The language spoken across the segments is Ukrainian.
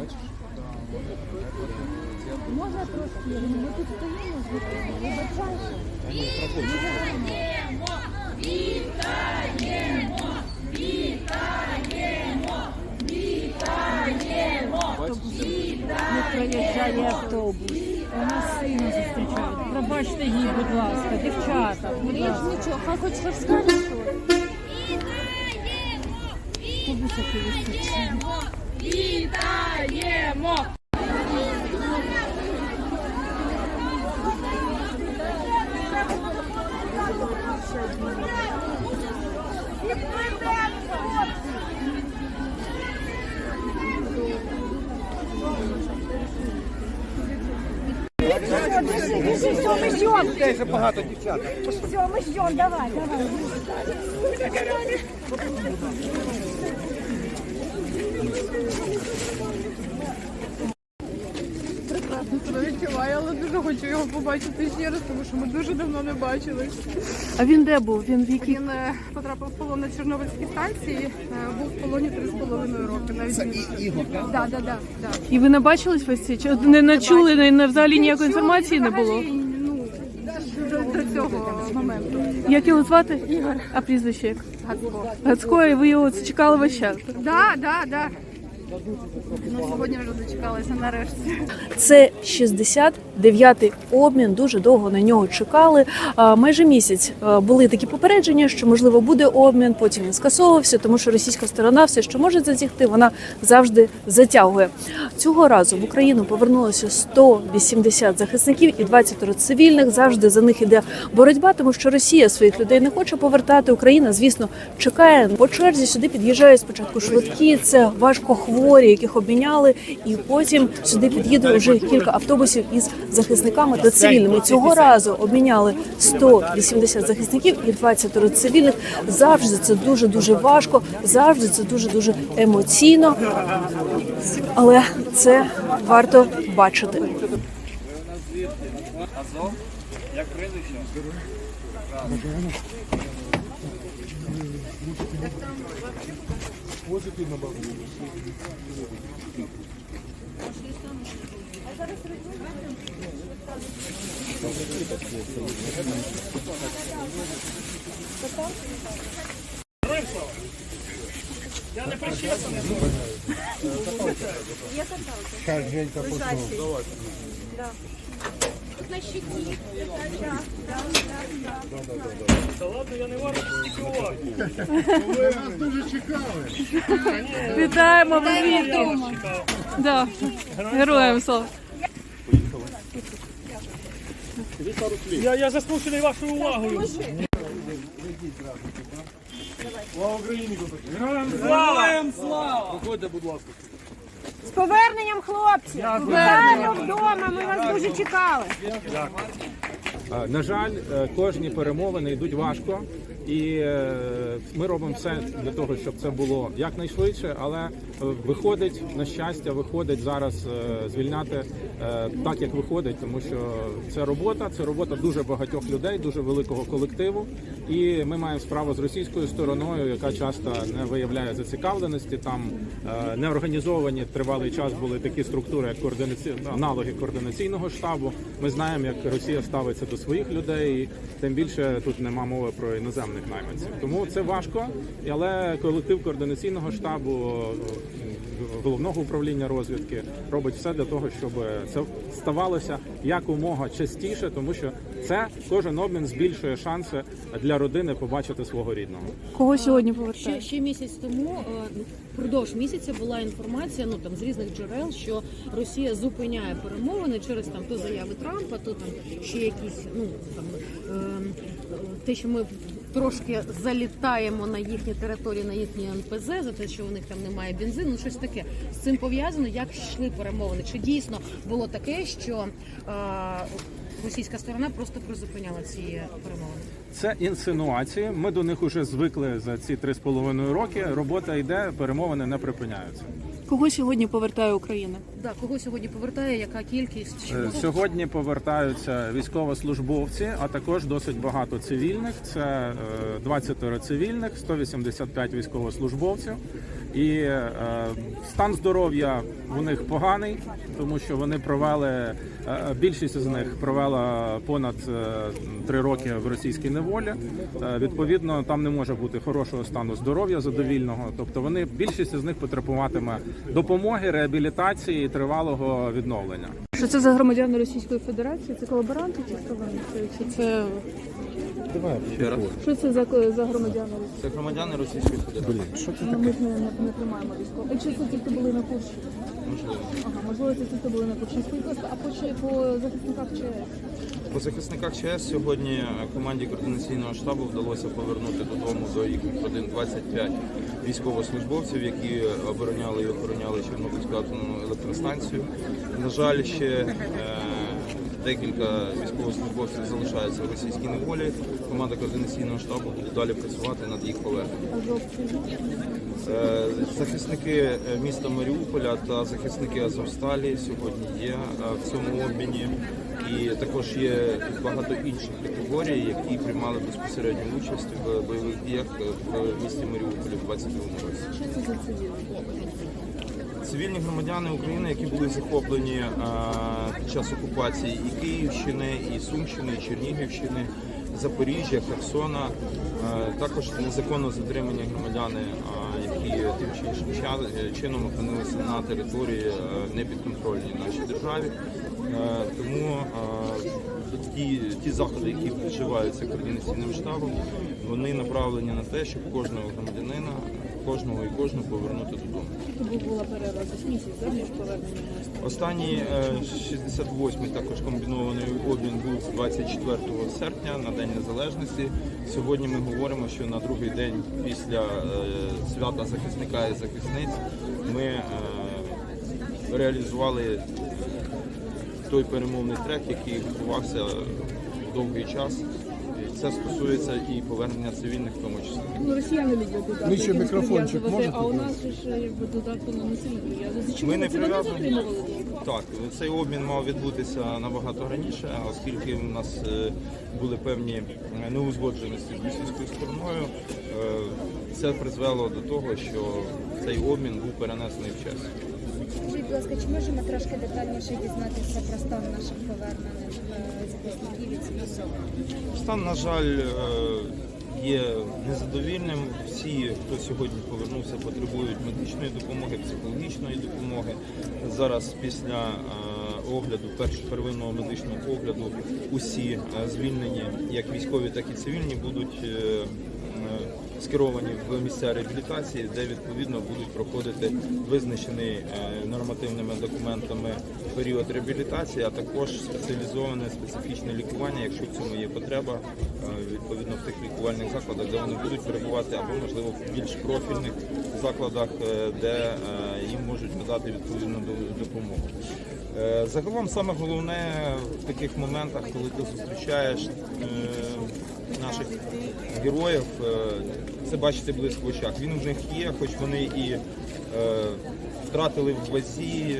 Може трошки, ми тут стоїмо, вибачайте. Не проїжджає автобус. Вона сильно зустрічають. Пробачте їй, будь ласка, дівчата. Будь ласка. Нічого, хай хоч щось. Вистачає. Теж багато дівчат. Все, ми ждем, давай, давай. Прекрасно себе відчуваю, але дуже хочу його побачити ще раз, тому що ми дуже давно не бачились. А він де був? Він в якій Він е, потрапив в полон на Чорнобильській станції, е, був в полоні три з половиною роки. Навіть Це більше. і Ігор, так? Да, да, да, да. і ви не бачились весь цей час? Не, не чули, не, не взагалі ніякої інформації не було. взагалі, Ну, до, до цього моменту. Як його звати? Ігор. А прізвище як? Гацько. Гацько, і ви його чекали весь час. Да, да, да. Ну, сьогодні вже дочекалися нарешті. Це 69-й обмін. Дуже довго на нього чекали. Майже місяць були такі попередження, що можливо буде обмін. Потім він скасовувався, тому що російська сторона все, що може затягти, вона завжди затягує. Цього разу в Україну повернулося 180 захисників і 20 цивільних. Завжди за них іде боротьба, тому що Росія своїх людей не хоче повертати. Україна, звісно, чекає по черзі. Сюди під'їжджають спочатку швидкі. Це важкохворі, яких обміняли, і потім сюди під'їде вже кілька автобусів із захисниками та цивільними. Цього разу обміняли 180 захисників і 20 цивільних. Завжди це дуже дуже важко. Завжди це дуже дуже емоційно. Але це варто бачити. Вітаємо ви звідки? Да. Героям слава. Я, я заслушаний вашою увагою. Героям слава! Проходьте, будь ласка. З поверненням, хлопці! Вітаємо вдома, ми вас дуже чекали. На жаль, е, кожні перемовини йдуть важко, і е, ми робимо все для того, щоб це було якнайшвидше. Але е, виходить на щастя, виходить зараз е, звільняти так, як виходить, тому що це робота, це робота дуже багатьох людей, дуже великого колективу. І ми маємо справу з російською стороною, яка часто не виявляє зацікавленості. Там не організовані тривалий час були такі структури, як координаці... аналоги координаційного штабу. Ми знаємо, як Росія ставиться до своїх людей, і тим більше тут нема мови про іноземних найманців. Тому це важко, але колектив координаційного штабу. Головного управління розвідки робить все для того, щоб це ставалося якомога частіше, тому що це кожен обмін збільшує шанси для родини побачити свого рідного. Кого сьогодні Ще, ще місяць тому, е, впродовж місяця була інформація, ну там з різних джерел, що Росія зупиняє перемовини через там то заяви Трампа, то там ще якісь, ну там е, те, що ми трошки залітаємо на їхні території, на їхні НПЗ, за те, що у них там немає бензину, ну щось таке. З цим пов'язано, як йшли перемовини. Чи дійсно було таке, що е, російська сторона просто призупиняла ці перемовини? Це інсинуації. Ми до них уже звикли за ці три з половиною роки. Робота йде, перемовини не припиняються. Кого сьогодні повертає Україна? Да, кого сьогодні повертає, яка кількість? Чи Е. Сьогодні повертаються військовослужбовці, а також досить багато цивільних. Це е, 20 цивільних, 185 військовослужбовців. І е, стан здоров'я у них поганий, тому що вони провели е, більшість з них провела понад е, три роки в російській неволі. Е, Відповідно, там не може бути хорошого стану здоров'я задовільного. Тобто вони більшість з них потребуватиме допомоги, реабілітації і тривалого відновлення. Що це за громадяни Російської Федерації? Це колаборанти чи хто вони? Чи це Ще раз. що це за, за громадяни? Це громадяни Російської Федерації. Ну, Ми ж не, не, не тримаємо військово. А чи це ті, хто були на курсі? Ага, можливо, це ті, були на курсі. Скажіть, а по, чи- по захисниках ЧС? По захисниках ЧС сьогодні е, команді координаційного штабу вдалося повернути додому до їхніх родин 25 військовослужбовців, які обороняли і охороняли Чорнобильську атомну електростанцію. На жаль, ще е, декілька військовослужбовців залишаються в російській неволі. Команда координаційного штабу буде далі працювати над їх поверненням. Захисники е, міста Маріуполя та захисники Азовсталі сьогодні є е, в цьому обміні. І також є багато інших категорій, які приймали безпосередню участь в бойових діях е, в місті Маріуполі в 22 році. Що це за цивіли? Цивільні громадяни України, які були захоплені е, під час окупації і Київщини, і Сумщини, і Чернігівщини, Запоріжжя, Херсона, е, також незаконно затримані громадяни, е, які тим чи іншим чином опинилися на території непідконтрольній нашій державі. Тому ті, ті заходи, які вживаються координаційним штабом, вони направлені на те, щоб кожного громадянина, кожного і кожну повернути додому. Тут була перерва за місяць, да, між поверненням? Останній е, 68-й також комбінований обмін був 24 серпня на День Незалежності. Сьогодні ми говоримо, що на другий день після е, свята захисника і захисниць ми е, реалізували той перемовний трек, який відбувався довгий час. Це стосується і повернення цивільних, в тому числі. Ну, росіяни люблять додатки. Нижче якимось мікрофончик прив'язувати, можете А у нас ж якби додатку на насильно прив'язують. Чому Ми не це затримували? Так, цей обмін мав відбутися набагато раніше, оскільки в нас е, були певні е, неузгодженості з російською стороною. е, Це призвело до того, що цей обмін був перенесений в час. Будь ласка, чи можемо трошки детальніше дізнатися про стан наших повернених е, захисників і? Стан, на жаль, е, є незадовільним. Всі, хто сьогодні повернувся, потребують медичної допомоги, психологічної допомоги. Зараз після е, огляду, перш- первинного медичного огляду, усі звільнені, як військові, так і цивільні, будуть скеровані в місця реабілітації, де відповідно будуть проходити визначений е, нормативними документами період реабілітації, а також спеціалізоване специфічне лікування, якщо в цьому є потреба, е, відповідно в тих лікувальних закладах, де вони будуть перебувати, або можливо в більш профільних закладах, е, де їм можуть надати відповідну до- допомогу. Загалом саме головне в таких моментах, коли ти зустрічаєш наших героїв, е, це бачити близько в очах. Він вже є, хоч вони і е, втратили в вазі,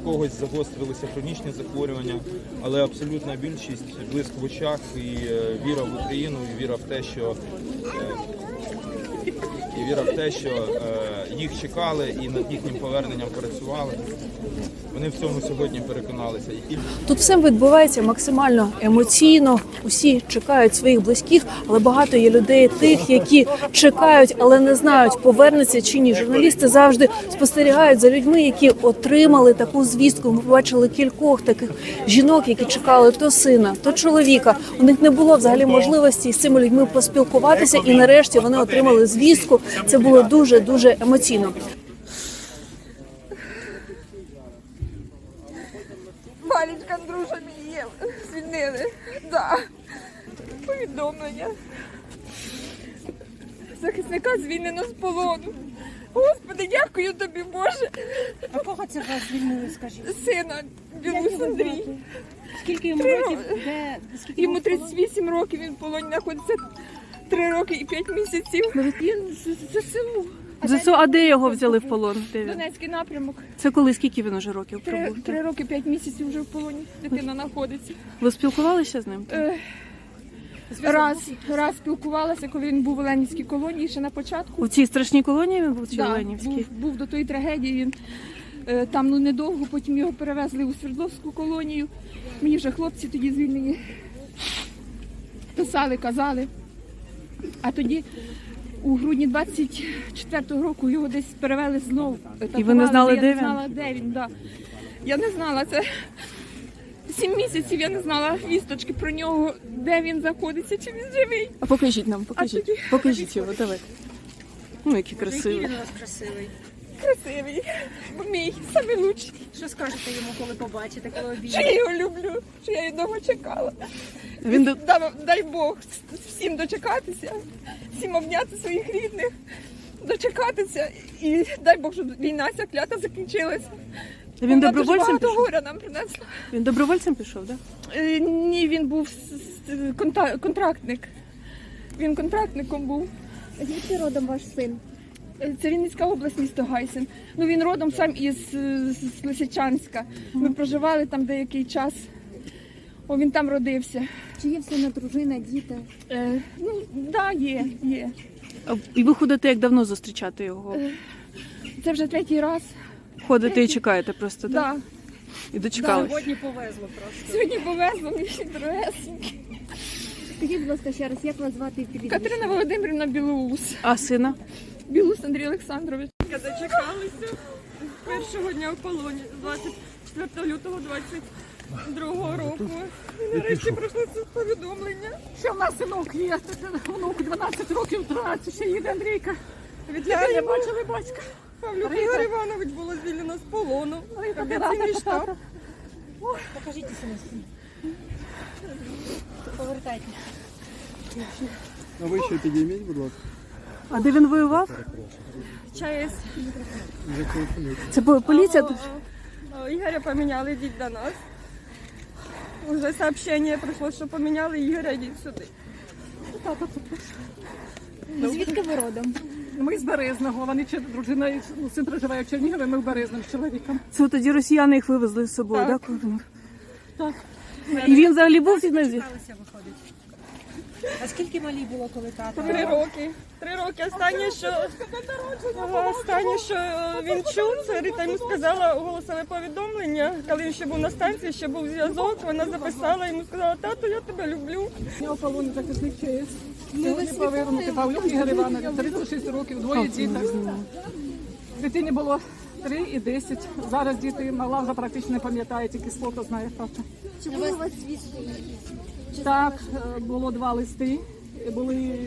в когось загострилися хронічні захворювання, але абсолютна більшість близько в очах і е, віра в Україну, і віра в те, що віра в те, що е, їх чекали і над їхнім поверненням працювали. Вони в цьому сьогодні переконалися. Тут все відбувається максимально емоційно. Усі чекають своїх близьких, але багато є людей, тих, які чекають, але не знають, повернеться чи ні. Журналісти завжди спостерігають за людьми, які отримали таку звістку. Ми побачили кількох таких жінок, які чекали то сина, то чоловіка. У них не було взагалі можливості з цими людьми поспілкуватися, і нарешті вони отримали звістку. Це було дуже дуже емоційно. Валічка, Андрюша мій є. Звільнили. Да. Повідомлення. Захисника звільнено з полону. Господи, дякую тобі, Боже. А кого це вас звільнили, скажіть? Сина Білус Андрій. Скільки йому Три років? Де, скільки Йому йому в полоні? 38 років, він в полоні знаходиться 3 роки і 5 місяців. Він з- ЗСУ. ЗСУ, а де його взяли в полон? Де він? Донецький напрямок. Це коли скільки він уже років Три, пробув? три роки, 5 місяців вже в полоні дитина знаходиться. Ви спілкувалися з ним? Е, Раз, раз спілкувалася, коли він був в Оленівській колонії ще на початку. У цій страшній колонії він був чи Да, Оленівській? був, був до тої трагедії. Він е, там ну недовго, потім його перевезли у Свердловську колонію. Мені вже хлопці тоді звільнені писали, казали. А тоді у грудні 24-го року його десь перевели знов. І ви не знали, я де не він? знала, де він, да. Я не знала це. Сім місяців я не знала вісточки про нього, де він знаходиться, чи він живий. А покажіть нам, покажіть. тоді- Покажіть його, давай. Ну, який красивий. Красивий, мій, самий лучший. Що скажете йому, коли побачите, коли Що я його люблю, що я його чекала. Він до- Дай, дай Бог всім дочекатися, всім обняти своїх рідних, дочекатися. І дай Бог, щоб війна ця клята закінчилася. Він Вона добровольцем багато пішов? горя нам принесла. Він добровольцем пішов, так? Е, ні, він був контрактник. Він контрактником був. Звідки родом ваш син? Е, Це Вінницька область, місто Гайсен. Ну він родом сам із, е, з Лисичанська. Ми проживали там деякий час. О, він там родився. Чи є в сина дружина, діти? Е, ну, да, є, є. І ви ходите як давно зустрічати його? Це вже третій раз. Ходите і чекаєте просто, так? Да. І дочекались. Сьогодні повезло просто. Сьогодні повезло мені дорогесенькі. Скажіть, будь ласка, ще раз, як вас звати і? Катерина Володимирівна Білоус. А сина? Білоус Андрій Олександрович. Дочекалися першого дня в полоні 24 лютого 22 року. І нарешті прийшло це повідомлення. Що в нас синок є? Внук 12 років, 13, ще їде Андрійка. Від Я не бачили батька. Павлюк Ігор Іванович було звільнено з полону. Операційний штаб. Покажіть синочку. Повертайте. А ви ще підійміть, будь ласка. А де він воював? ЧАЕС. Це по- поліція? тут? О, Ігоря поміняли, йдіть до нас. Уже сообщення прийшло, що поміняли Ігоря, йдіть сюди. Звідки ви родом? Ми з Березного, вони чи дружина, і, ну, син проживає в Чернігові, ми в Березному з чоловіком. Це тоді росіяни їх вивезли з собою, так? Так. Так. І він взагалі був на А скільки малій було, коли тато? Три роки. Три роки. Останнє, що останнє, що е, він чув, це Рита йому сказала голосове повідомлення. Коли він ще був на станції, ще був зв'язок. Вона записала йому сказала, тату, я тебе люблю. Я полоні захисник ЧС. Сьогодні повернути Павлюк Ігор Іванович, 36 років, двоє діток. Дитині було 3 і 10. Зараз діти мала вже практично не пам'ятає, тільки з фото знає. Чи були у вас звістки? Так, е, було два листи. Були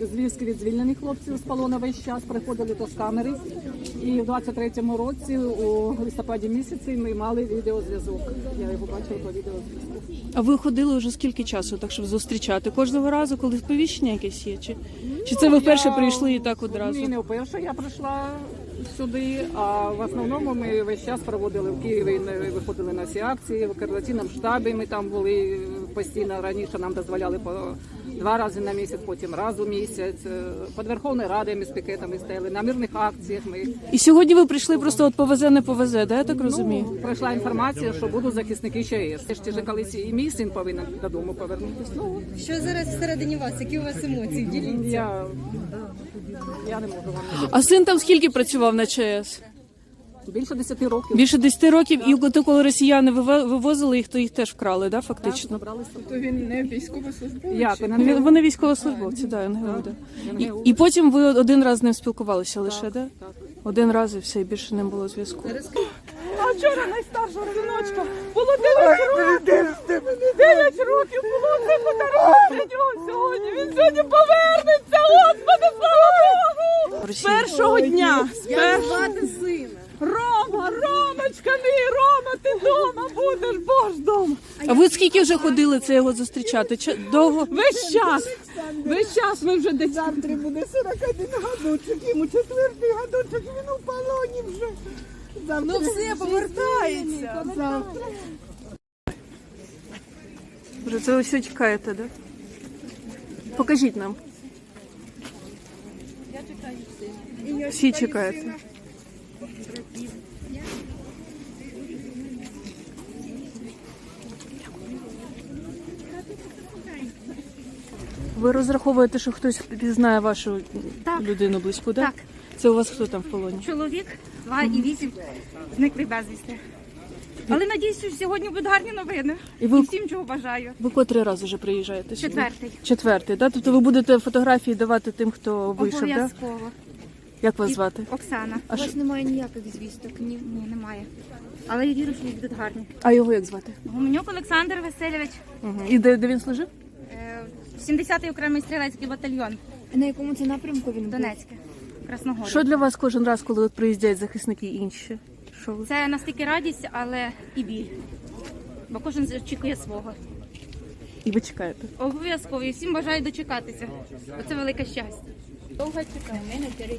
звістки від звільнених хлопців з полону весь час, приходили до з камери. І в 23-му році, у листопаді місяці, ми мали відеозв'язок. Я його бачила по відеозв'язку. А ви ходили вже скільки часу, так щоб зустрічати? Кожного разу, коли сповіщення якесь є? Чи, чи це ви вперше прийшли і так одразу? Ні, не вперше я прийшла сюди, а в основному ми весь час проводили в Києві, не виходили на всі акції, в координаційному штабі ми там були постійно. Раніше нам дозволяли по два рази на місяць, потім раз у місяць. Під Верховною Радою ми з пікетами стояли, на мирних акціях ми. І сьогодні ви прийшли просто от повезе, не повезе, да, я так розумію? Ну, прийшла інформація, що будуть захисники ЧАЕС. Ще ж колись і мій син повинен додому повернутися. Ну, Що зараз всередині вас? Які у вас емоції? Діліться. я, я не можу вам А син там скільки працював на ЧАЕС? більше 10 років. Більше 10 років, і коли росіяни виве- вивозили їх, то їх теж вкрали, да, фактично? Забрали То він не військовослужбовець. Як він Вони, вони військовослужбовці, да, НГУ, да. І, і потім ви один раз з ним спілкувалися лише, да? Один раз і все, і більше не було зв'язку. А вчора найстаршого синочка було 9 років. 9 років було це подарунок для нього сьогодні. Він сьогодні повернеться, Господи, слава Богу! З першого дня. З першого. сина. Рома, Ромочка мій, Рома, ти вдома будеш, Бож дома. А ви скільки вже ходили це його зустрічати? Чи довго? Весь час, весь час ми вже десь Завтра буде 41 годочок, йому четвертий годочок, він у полоні вже. Ну все, повертається. Завтра. Вже це все чекаєте, да? Покажіть нам. Я чекаю Всі чекаєте. Ви розраховуєте, що хтось пізнає вашу Так. людину близьку, да? Так. Це у вас хто там в полоні? Чоловік, два і вісім зникли безвісти. Але надіюсь, що сьогодні будуть гарні новини. І ви- всім чого бажаю. Ви котрий раз вже приїжджаєте? сюди? Четвертий. Четвертий, да? Тобто ви будете фотографії давати тим, хто вийшов, да? Обов'язково. Як вас І- звати? Оксана. А У вас що- немає ніяких звісток? Ні, ні, немає. Але я вірю, що їх будуть гарні. А його як звати? Гуменюк Олександр Васильович, Угу. І де, де він служив? е, 70-й окремий стрілецький батальйон. На якому це напрямку він був? Донецьке, Красногорія. Що для вас кожен раз, коли от приїздять захисники інші? Що ви? Це настільки радість, але і біль. Бо кожен очікує свого. І ви чекаєте? Обов'язково і всім бажаю дочекатися. Бо це велике щастя. Довго чекаю, в мене три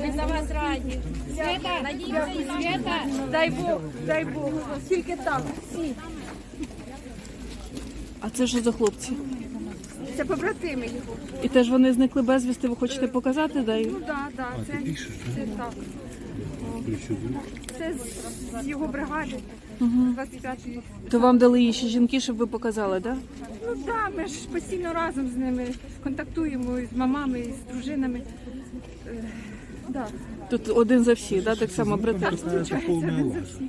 Ми за вас раді. Свята, надіємося і свята. Дай Бог, дай Бог. Тільки так. А це що за хлопці? Це побратими його. І теж вони зникли безвісти, ви хочете показати? Да? Ну так, так, це, це так. Це з- його бригади. 25-ї. То вам дали її ще жінки, щоб ви показали, да? Ну так, ми ж постійно разом з ними контактуємо і з мамами, і з дружинами. Е, да. Тут один за всіх, да? так само братерство. Звичайно, це один за всіх.